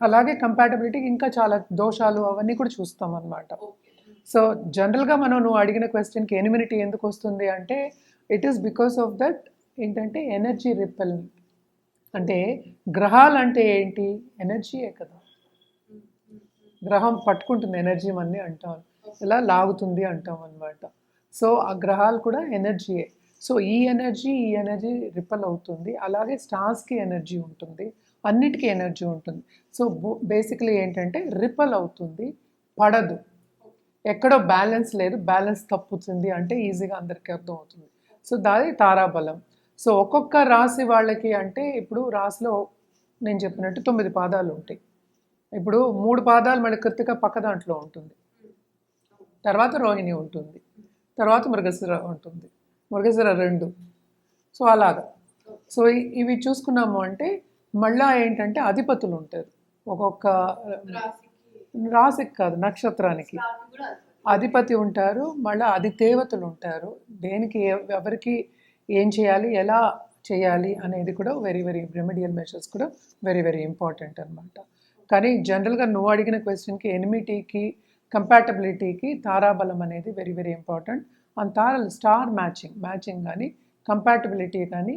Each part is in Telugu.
అలాగే కంపాటబిలిటీకి ఇంకా చాలా దోషాలు అవన్నీ కూడా చూస్తాం అన్నమాట. సో జనరల్గా మనం నువ్వు అడిగిన క్వశ్చన్కి ఎనిమినిటీ ఎందుకు వస్తుంది అంటే it is because of that ఏంటంటే ఎనర్జీ రిపెల్ అంటే గ్రహాలు అంటే ఏంటి ఎనర్జీయే కదా. గ్రహం పట్టుకుంటుంది ఎనర్జీ అని అంటాం. ఇలా లాగుతుంది అంటాం అనమాట సో ఆ గ్రహాలు కూడా ఎనర్జీయే సో ఈ ఎనర్జీ ఈ ఎనర్జీ రిపల్ అవుతుంది. అలాగే స్టార్స్కి ఎనర్జీ ఉంటుంది. అన్నిటికీ ఎనర్జీ ఉంటుంది. సో బేసిక్లీ ఏంటంటే రిపల్ అవుతుంది పడదు. ఎక్కడో బ్యాలెన్స్ లేదు బ్యాలెన్స్ తప్పుతుంది అంటే ఈజీగా అందరికీ అర్థం అవుతుంది సో దాది తారాబలం. సో ఒక్కొక్క రాశి వాళ్ళకి అంటే ఇప్పుడు రాశిలో నేను చెప్పినట్టు తొమ్మిది పాదాలు ఉంటాయి. ఇప్పుడు మూడు పాదాలు మన కృతిక పక్క దాంట్లో ఉంటుంది. తర్వాత రోహిణి ఉంటుంది. తర్వాత మృగశిర ఉంటుంది. మృగశిర రెండు. సో అలాగా. సో ఇవి చూసుకున్నాము అంటే మళ్ళా ఏంటంటే అధిపతులు ఉంటారు ఒక్కొక్క రాశికి కాదు నక్షత్రానికి. అధిపతి ఉంటారు మళ్ళీ అధిదేవతలు ఉంటారు దేనికి ఎవరికి ఏం చేయాలి ఎలా చేయాలి అనేది కూడా వెరీ వెరీ రెమెడియల్ మెషర్స్ కూడా వెరీ వెరీ ఇంపార్టెంట్ అనమాట కానీ జనరల్గా నువ్వు అడిగిన క్వశ్చన్కి ఎనిమిటీకి కంపాటబిలిటీకి తారాబలం అనేది వెరీ వెరీ ఇంపార్టెంట్ అండ్ తారాలు స్టార్ మ్యాచింగ్ మ్యాచింగ్ కానీ కంపాటబిలిటీ కానీ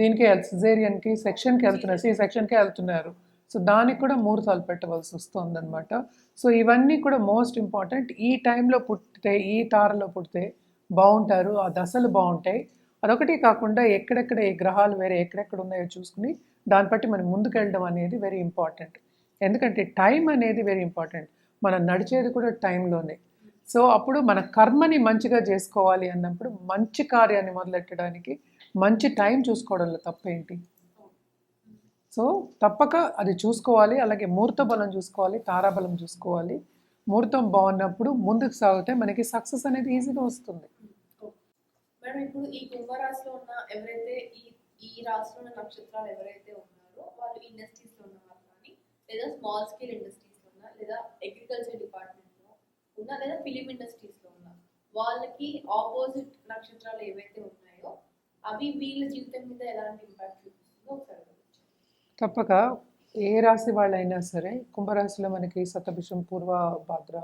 దీనికి సిజేరియన్కి సెక్షన్కి వెళ్తున్నారు. సి సెక్షన్కి వెళ్తున్నారు. సో దానికి కూడా ముహూర్తాలు పెట్టవలసి వస్తుంది అనమాట సో ఇవన్నీ కూడా మోస్ట్ ఇంపార్టెంట్ ఈ టైంలో పుట్టితే ఈ తారలో పుడితే బాగుంటారు. ఆ దశలు బాగుంటాయి. అదొకటి కాకుండా ఎక్కడెక్కడ ఏ గ్రహాలు వేరే ఎక్కడెక్కడ ఉన్నాయో చూసుకుని దాన్ని బట్టి మనం ముందుకెళ్ళడం అనేది వెరీ ఇంపార్టెంట్ ఎందుకంటే టైం అనేది వెరీ ఇంపార్టెంట్ మనం నడిచేది కూడా టైంలోనే సో అప్పుడు మన కర్మని మంచిగా చేసుకోవాలి అన్నప్పుడు మంచి కార్యాన్ని మొదలెట్టడానికి మంచి టైం చూసుకోవడంలో తప్పేంటి? సో తప్పక అది చూసుకోవాలి అలాగే ముహూర్త బలం చూసుకోవాలి తారాబలం చూసుకోవాలి. ముహూర్తం బాగున్నప్పుడు ముందుకు సాగితే మనకి సక్సెస్ అనేది ఈజీగా వస్తుంది. మేడం ఇప్పుడు ఈ కుంభరాశిలో ఉన్న ఎవరైతే ఈ ఈ రాశిలో ఉన్న నక్షత్రాలు ఎవరైతే ఉన్నారో వాళ్ళు కానీ లేదా స్మాల్ స్కేల్ లేదా అగ్రికల్చర్ డిపార్ట్మెంట్ ఉన్నా లేదా ఫిలిం ఇండస్ట్రీస్లో ఉన్నా వాళ్ళకి ఆపోజిట్ నక్షత్రాలు ఏవైతే ఉన్నాయో అవి వీళ్ళ జీవితం మీద ఎలాంటి ఇంపాక్ట్ చూపిస్తుందో ఒకసారి తప్పక. ఏ రాశి వాళ్ళైనా సరే కుంభరాశిలో మనకి సతభిషం పూర్వ భాద్ర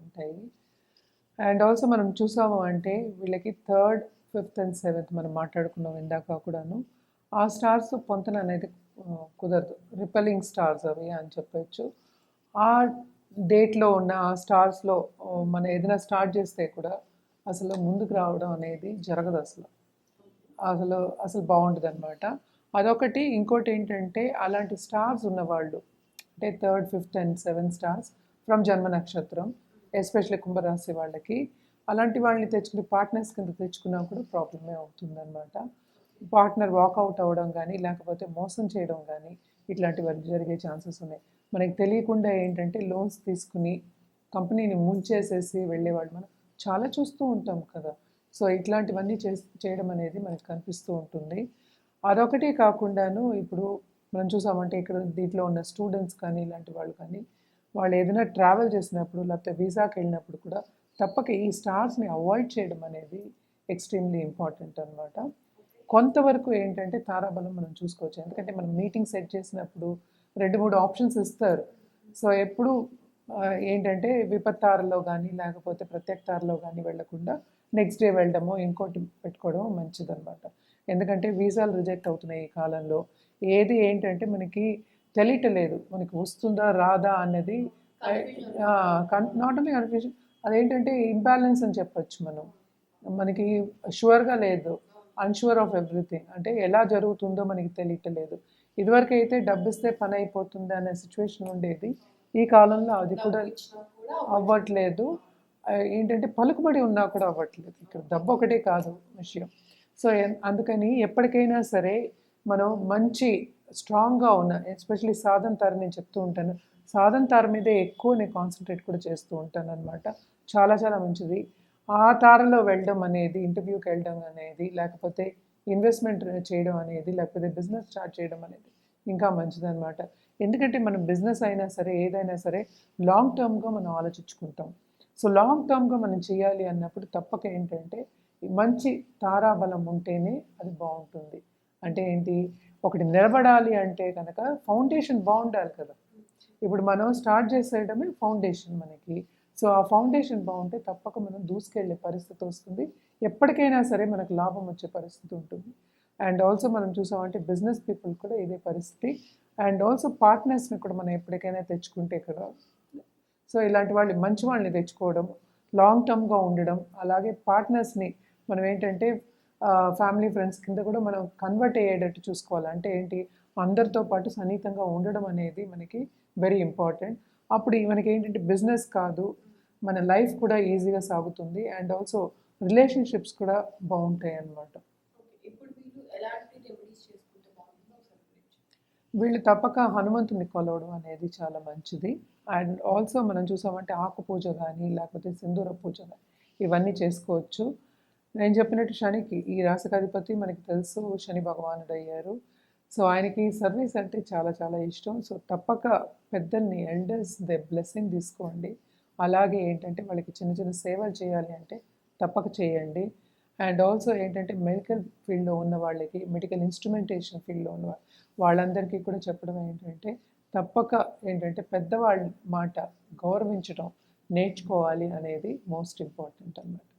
ఉంటాయి. అండ్ ఆల్సో మనం చూసాము అంటే వీళ్ళకి థర్డ్ ఫిఫ్త్ అండ్ సెవెంత్ మనం మాట్లాడుకున్నాం ఇందాక కూడాను. ఆ స్టార్స్ పొంతన అనేది కుదరదు. రిపెలింగ్ స్టార్స్ అవి అని చెప్పచ్చు. ఆ డేట్లో ఉన్న ఆ స్టార్స్లో మనం ఏదైనా స్టార్ట్ చేస్తే కూడా అసలు ముందుకు రావడం అనేది జరగదు అసలు. అసలు అసలు బాగుంటుంది అనమాట అదొకటి. ఇంకోటి ఏంటంటే అలాంటి స్టార్స్ ఉన్నవాళ్ళు అంటే third fifth and seventh stars from జన్మ నక్షత్రం ఎస్పెషల్లీ కుంభరాశి వాళ్ళకి అలాంటి వాళ్ళని తెచ్చుకుని పార్ట్నర్స్ కింద తెచ్చుకున్నా కూడా ప్రాబ్లమే అవుతుందన్నమాట. పార్ట్నర్ వాకౌట్ అవ్వడం కానీ లేకపోతే మోసం చేయడం కానీ ఇట్లాంటివన్నీ జరిగే ఛాన్సెస్ ఉన్నాయి. మనకి తెలియకుండా ఏంటంటే లోన్స్ తీసుకుని కంపెనీని ముంచేసేసి వెళ్ళేవాళ్ళు మనం. చాలా చూస్తూ ఉంటాం కదా. సో ఇట్లాంటివన్నీ చే చేయడం అనేది మనకి కనిపిస్తూ ఉంటుంది. అదొకటి కాకుండాను ఇప్పుడు మనం చూసామంటే ఇక్కడ దీంట్లో ఉన్న స్టూడెంట్స్ కానీ ఇలాంటి వాళ్ళు కానీ వాళ్ళు ఏదైనా ట్రావెల్ చేసినప్పుడు లేకపోతే వీసాకి వెళ్ళినప్పుడు కూడా తప్పక ఈ స్టార్స్ని అవాయిడ్ చేయడం అనేది ఎక్స్ట్రీమ్లీ ఇంపార్టెంట్ అనమాట కొంతవరకు ఏంటంటే తారాబలం మనం చూసుకోవచ్చు. ఎందుకంటే మనం మీటింగ్ సెట్ చేసినప్పుడు రెండు మూడు ఆప్షన్స్ ఇస్తారు. సో ఎప్పుడు ఏంటంటే విపత్తారులో కానీ లేకపోతే ప్రత్యేక కానీ వెళ్ళకుండా నెక్స్ట్ డే వెళ్ళడము ఇంకోటి పెట్టుకోవడం మంచిదన్నమాట. ఎందుకంటే వీసాలు రిజెక్ట్ అవుతున్నాయి ఈ కాలంలో. ఏది ఏంటంటే మనకి తెలియటలేదు మనకి వస్తుందా రాదా అన్నది నాట్ ఓన్లీ కన్ఫ్యూజన్ అదేంటంటే ఇంబ్యాలెన్స్ అని చెప్పొచ్చు మనం. మనకి షూర్గా లేదు. Unsure of everything. అంటే ఎలా జరుగుతుందో మనకి తెలియటలేదు ఇదివరకు అయితే డబ్బు ఇస్తే పని అయిపోతుంది అనే సిచ్యువేషన్ ఉండేది. ఈ కాలంలో అది కూడా అవ్వట్లేదు. ఏంటంటే పలుకుబడి ఉన్నా కూడా అవ్వట్లేదు. ఇక్కడ డబ్బు ఒకటే కాదు విషయం. సో అందుకని ఎప్పటికైనా సరే మనం మంచి స్ట్రాంగ్గా ఉన్న ఎస్పెషలీ సాధన తార నేను చెప్తూ ఉంటాను. సాధన తార మీదే ఎక్కువ నేను కాన్సన్ట్రేట్ కూడా చేస్తూ ఉంటాను అనమాట చాలా చాలా మంచిది. ఆ తారలో వెళ్ళడం అనేది ఇంటర్వ్యూకి వెళ్ళడం అనేది లేకపోతే ఇన్వెస్ట్మెంట్ చేయడం అనేది లేకపోతే బిజినెస్ స్టార్ట్ చేయడం అనేది ఇంకా మంచిదన్నమాట. ఎందుకంటే మనం బిజినెస్ అయినా సరే ఏదైనా సరే లాంగ్ టర్మ్గా మనం ఆలోచించుకుంటాం. సో లాంగ్ టర్మ్గా మనం చేయాలి అన్నప్పుడు తప్పక ఏంటంటే మంచి తారాబలం ఉంటేనే అది బాగుంటుంది. అంటే ఏంటి? ఒకటి నిలబడాలి అంటే కనుక ఫౌండేషన్ బాగుండాలి కదా. ఇప్పుడు మనం స్టార్ట్ చేసేయడమే ఫౌండేషన్ మనకి. సో ఆ ఫౌండేషన్ బాగుంటే తప్పక మనం దూసుకెళ్ళే పరిస్థితి వస్తుంది. ఎప్పటికైనా సరే మనకు లాభం వచ్చే పరిస్థితి ఉంటుంది. అండ్ ఆల్సో మనం చూసామంటే బిజినెస్ పీపుల్ కూడా ఇదే పరిస్థితి. అండ్ ఆల్సో పార్ట్నర్స్ని కూడా మనం ఎప్పటికైనా తెచ్చుకుంటే ఇక్కడ సో ఇలాంటి వాళ్ళు మంచి వాళ్ళని తెచ్చుకోవడం లాంగ్ టర్మ్గా ఉండడం అలాగే పార్ట్నర్స్ని మనం ఏంటంటే ఫ్యామిలీ ఫ్రెండ్స్ కింద కూడా మనం కన్వర్ట్ అయ్యేటట్టు చూసుకోవాలి. అంటే ఏంటి? అందరితో పాటు సన్నిహితంగా ఉండడం అనేది మనకి వెరీ ఇంపార్టెంట్ అప్పుడు మనకి ఏంటంటే బిజినెస్ కాదు మన లైఫ్ కూడా ఈజీగా సాగుతుంది అండ్ ఆల్సో రిలేషన్షిప్స్ కూడా బాగుంటాయి అన్నమాట వీళ్ళు తప్పక హనుమంతుని కొలవడం అనేది చాలా మంచిది. అండ్ ఆల్సో మనం చూసామంటే ఆకు పూజ కానీ లేకపోతే సింధూర పూజ కానీ ఇవన్నీ చేసుకోవచ్చు. నేను చెప్పినట్టు శనికి ఈ రాశికాధిపతి మనకి తెలుసు శని భగవానుడు అయ్యారు సో ఆయనకి సర్వీస్ అంటే చాలా చాలా ఇష్టం. సో తప్పక పెద్దల్ని ఎల్డర్స్ దే బ్లెస్సింగ్ తీసుకోండి. అలాగే ఏంటంటే వాళ్ళకి చిన్న చిన్న సేవలు చేయాలి అంటే తప్పక చేయండి. అండ్ ఆల్సో ఏంటంటే మెడికల్ ఫీల్డ్లో ఉన్న వాళ్ళకి మెడికల్ ఇన్స్ట్రుమెంటేషన్ ఫీల్డ్లో ఉన్న వాళ్ళందరికీ కూడా చెప్పడం ఏంటంటే తప్పక ఏంటంటే పెద్దవాళ్ళ మాట గౌరవించడం నేర్చుకోవాలి అనేది మోస్ట్ ఇంపార్టెంట్ అన్నమాట.